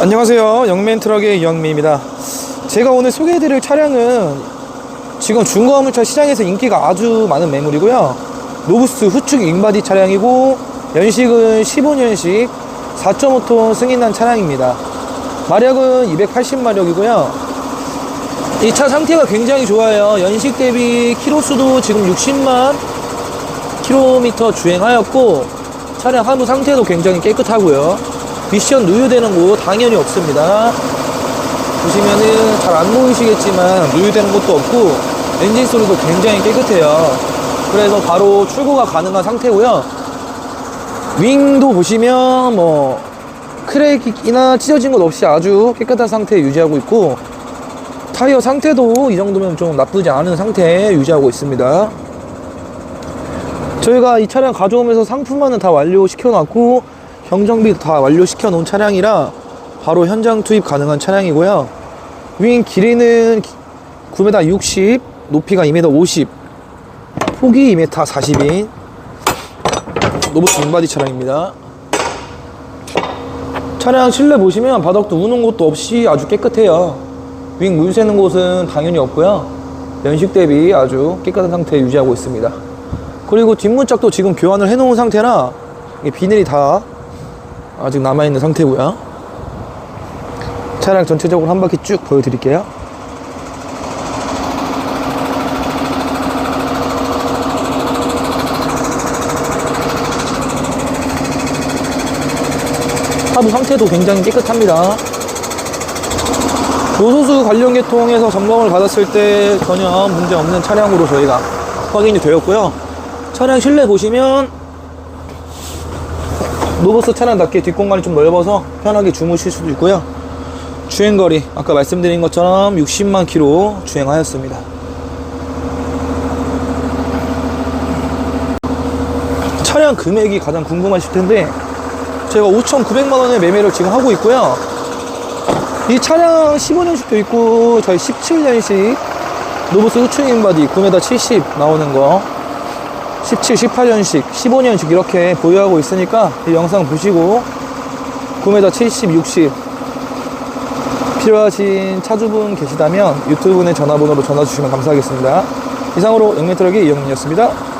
안녕하세요. 영맨 트럭의 이영미입니다. 제가 오늘 소개해드릴 차량은 지금 중고화물차 시장에서 인기가 아주 많은 매물이고요. 로브스 후축 윙바디 차량이고 연식은 15년식 4.5톤 승인난 차량입니다. 마력은 280마력이고요. 이 차 상태가 굉장히 좋아요. 연식 대비 키로수도 지금 60만 킬로미터 주행하였고 차량 하부 상태도 굉장히 깨끗하고요. 미션 누유되는 곳 당연히 없습니다. 보시면은 잘 안 보이시겠지만 누유되는 곳도 없고 엔진 소리도 굉장히 깨끗해요. 그래서 바로 출고가 가능한 상태고요. 윙도 보시면 뭐 크랙이나 찢어진 것 없이 아주 깨끗한 상태 유지하고 있고 타이어 상태도 이 정도면 좀 나쁘지 않은 상태에 유지하고 있습니다. 저희가 이 차량 가져오면서 상품만은 다 완료시켜 놨고 경정비 다 완료시켜 놓은 차량이라 바로 현장 투입 가능한 차량이고요. 윙 길이는 9m 60, 높이가 2m 50, 폭이 2m 40인 로봇 윙바디 차량입니다. 차량 실내 보시면 바닥도 우는 곳도 없이 아주 깨끗해요. 윙 물 새는 곳은 당연히 없고요. 연식 대비 아주 깨끗한 상태 유지하고 있습니다. 그리고 뒷문짝도 지금 교환을 해놓은 상태라 비닐이 다 아직 남아있는 상태고요. 차량 전체적으로 한 바퀴 쭉 보여드릴게요. 하부 상태도 굉장히 깨끗합니다. 노소수 관련 계통에서 점검을 받았을 때 전혀 문제 없는 차량으로 저희가 확인이 되었고요. 차량 실내 보시면 노버스 차량답게 뒷공간이 좀 넓어서 편하게 주무실 수도 있고요. 주행거리 아까 말씀드린 것처럼 60만 킬로 주행하였습니다. 차량 금액이 가장 궁금하실 텐데 제가 5,900만 원의 매매를 지금 하고 있고요. 이 차량 15년식도 있고 저희 17년식 노브스 후추 인 바디 9m 70 나오는 거 17, 18년식, 15년식 이렇게 보유하고 있으니까 이 영상 보시고 9m 70, 60 필요하신 차주분 계시다면 유튜브 내 전화번호로 전화 주시면 감사하겠습니다. 이상으로 영매트럭의 이영민이었습니다.